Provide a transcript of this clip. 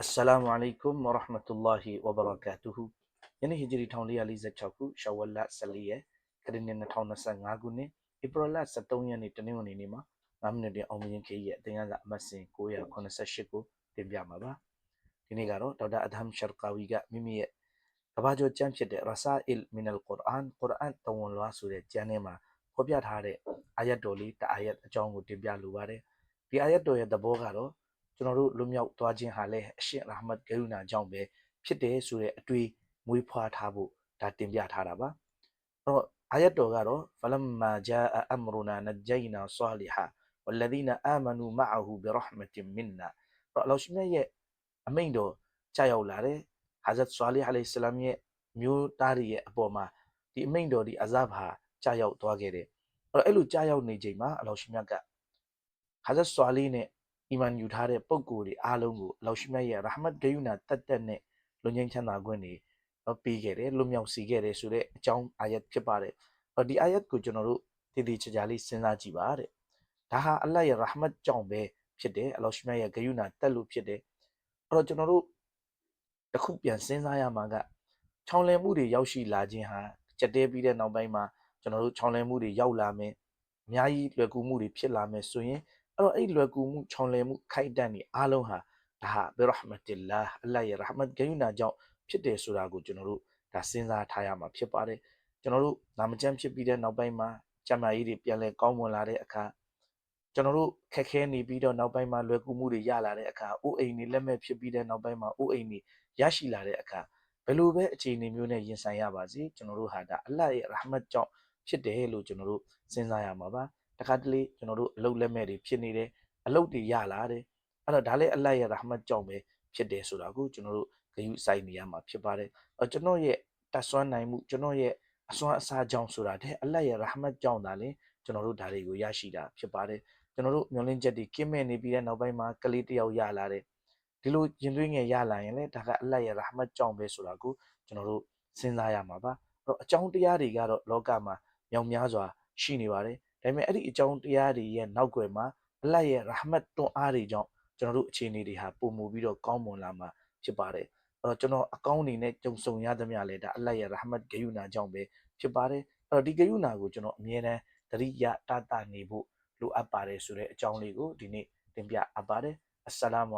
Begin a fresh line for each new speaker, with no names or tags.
Assalamu alaikum wa rahmatullahi wa barakatuhu ယနေ့ဟီဂျရီ1446ခုရှောဝလ14ရက်ခရစ်နှစ်2025ခုနှစ်ဧပြီလ23ရက်နေ့တနင်္ဂနွေနေ့မှာ9မိနစ်တင်အောင်မြင်ခေရဲ့အသင်္ကန်းစာအမှတ်စဉ်988ကိုတင်ပြမှာပါဒီနေ့ကတော့ဒေါက်တာအဒဟမ်ရှာကာဝီကမိမိရဲ့ကဘာကျော်ကျမ်းဖြစ်တဲ့ Rasail min al-Quran Quran တဝန်လွှာဆိုတဲ့ကျမ်းထဲမှာဖော်ပြထားတဲ့အာယတ်တော်လေးတအာယတ်အကြောင်းကိုတင်ပြလိုပါတယ်ဒီအာယတ်တော်ရဲ့သဘောကတော့ ကျွန်တော်တို့လွတ်မြောက်သွားခြင်းဟာလည်းအရှင်ရာဟမတ်ဂရုဏာကြောင့်ပဲဖြစ်တယ်ဆိုတဲ့အတွေ့မွေးဖွားထားဖို့ဒါတင်ပြထားတာပါအဲ့တော့အာယတ်တော်ကတော့ falamma jaa amruna najjayna saliha walladhina amanu ma'ahu bi rahmatin minna အဲ့တော့အလောရှိမြတ်ရဲ့အမိန့်တော်ကြာရောက်လာတယ်ဟာဇတ်ဆွာလီအလိုင်ဆလမ်ရဲ့မျိုးသားတွေရဲ့အပေါ်မှာဒီအမိန့်တော်ဒီအဇဘဟာကြာရောက်သွားခဲ့တယ်အဲ့တော့အဲ့လိုကြာရောက်နေချိန်မှာအလောရှိမြတ်ကဟာဇတ်ဆွာလီနဲ့ အီမန်ယူထားတဲ့ပုံကိုယ်တွေအားလုံးကိုအလောရှိမြတ်ရဲ့ရာဟမတ်ဂယုနာတတ်တတ်နဲ့လွန်ငင်းချမ်းသာခွင့်တွေပေးခဲ့တယ်လွတ်မြောက်စေခဲ့တယ်ဆိုတဲ့အကြောင်းအာယတ်ဖြစ်ပါတယ်။ဒီအာယတ်ကိုကျွန်တော်တို့တည်တည်ချာချာလေးစဉ်းစားကြည့်ပါတဲ့။ဒါဟာအလ္လာဟ်ရဲ့ရာဟမတ်ကြောင့်ပဲဖြစ်တယ်အလောရှိမြတ်ရဲ့ဂယုနာတက်လို့ဖြစ်တယ်။အဲ့တော့ကျွန်တော်တို့တခုပြန်စဉ်းစားရမှာကချောင်းလည်မှုတွေရောက်ရှိလာခြင်းဟာကြက်တဲပြီးတဲ့နောက်ပိုင်းမှာကျွန်တော်တို့ချောင်းလည်မှုတွေရောက်လာမယ်။အများကြီးလွယ်ကူမှုတွေဖြစ်လာမယ်ဆိုရင် အဲ့တော့အဲ့လွယ်ကူမှုချောင်းလည်မှုခိုက်တန့်နေအားလုံးဟာဒါဟာဘီရဟမတ်လာအလ္လာဟ်ရဲ့ရာဟမတ်ဂယုနာကြောင့်ဖြစ်တယ်ဆိုတာကိုကျွန်တော်တို့ဒါစဉ်းစားထားရမှာဖြစ်ပါတယ်ကျွန်တော်တို့နာမကျန်းဖြစ်ပြီးတဲ့နောက်ပိုင်းမှာကျန်းမာရေးတွေပြန်လည်ကောင်းမွန်လာတဲ့အခါကျွန်တော်တို့ခက်ခဲနေပြီးတော့နောက်ပိုင်းမှာလွယ်ကူမှုတွေရလာတဲ့အခါအိုးအိမ်တွေလက်မဲ့ဖြစ်ပြီးတဲ့နောက်ပိုင်းမှာအိုးအိမ်တွေရရှိလာတဲ့အခါဘယ်လိုပဲအခြေအနေမျိုးနဲ့ရင်ဆိုင်ရပါစေကျွန်တော်တို့ဟာဒါအလ္လာဟ်ရဲ့ရာဟမတ်ကြောင့်ဖြစ်တယ်လို့ကျွန်တော်တို့စဉ်းစားရမှာပါ တခါတလေကျွန်တော်တို့အလုတ်လက်မဲ့တွေဖြစ်နေတယ်အလုတ်တွေရလာတယ်အဲ့တော့ဒါလည်းအလ္လာဟ်ရဲ့ရာဟမတ်ကြောင့်ပဲဖြစ်တယ်ဆိုတာကိုကျွန်တော်တို့ဂရုစိုက်နေရမှာဖြစ်ပါတယ်။ကျွန်တော်ရဲ့တတ်ဆွမ်းနိုင်မှုကျွန်တော်ရဲ့အစွမ်းအစားကြောင့်ဆိုတာတဲ့အလ္လာဟ်ရဲ့ရာဟမတ်ကြောင့်သာလေကျွန်တော်တို့ဒါတွေကိုရရှိတာဖြစ်ပါတယ်။ကျွန်တော်တို့မျှော်လင့်ချက်တွေကင်းမဲ့နေပြီးတဲ့နောက်ပိုင်းမှာကလေးတယောက်ရလာတယ်။ဒီလိုရင်သွေးငယ်ရလာရင်လည်းဒါကအလ္လာဟ်ရဲ့ရာဟမတ်ကြောင့်ပဲဆိုတာကိုကျွန်တော်တို့စဉ်းစားရမှာပါ။အဲ့တော့အကြောင်းတရားတွေကတော့လောကမှာမြောင်များစွာရှိနေပါတယ်။ ဒါပေမဲ့အဲ့ဒီအကြောင်းတရားတွေရဲ့နောက်ွယ်မှာအလ္လာဟ်ရဲ့ရာဟမတ်တွန်းအားတွေကြောင့်ကျွန်တော်တို့အခြေအနေတွေဟာပုံမူပြီးတော့ကောင်းမွန်လာမှာဖြစ်ပါတယ်။အဲ့တော့ကျွန်တော်အကောင်းအနေနဲ့ကြုံဆုံရသမျှလဲဒါအလ္လာဟ်ရဲ့ရာဟမတ်ဂယုနာကြောင့်ပဲဖြစ်ပါတယ်။အဲ့တော့ဒီဂယုနာကိုကျွန်တော်အမြဲတမ်းတရိယတတနေဖို့လိုအပ်ပါတယ်ဆိုတဲ့အကြောင်းလေးကိုဒီနေ့တင်ပြအပ်ပါတယ်။အစ္စလာမု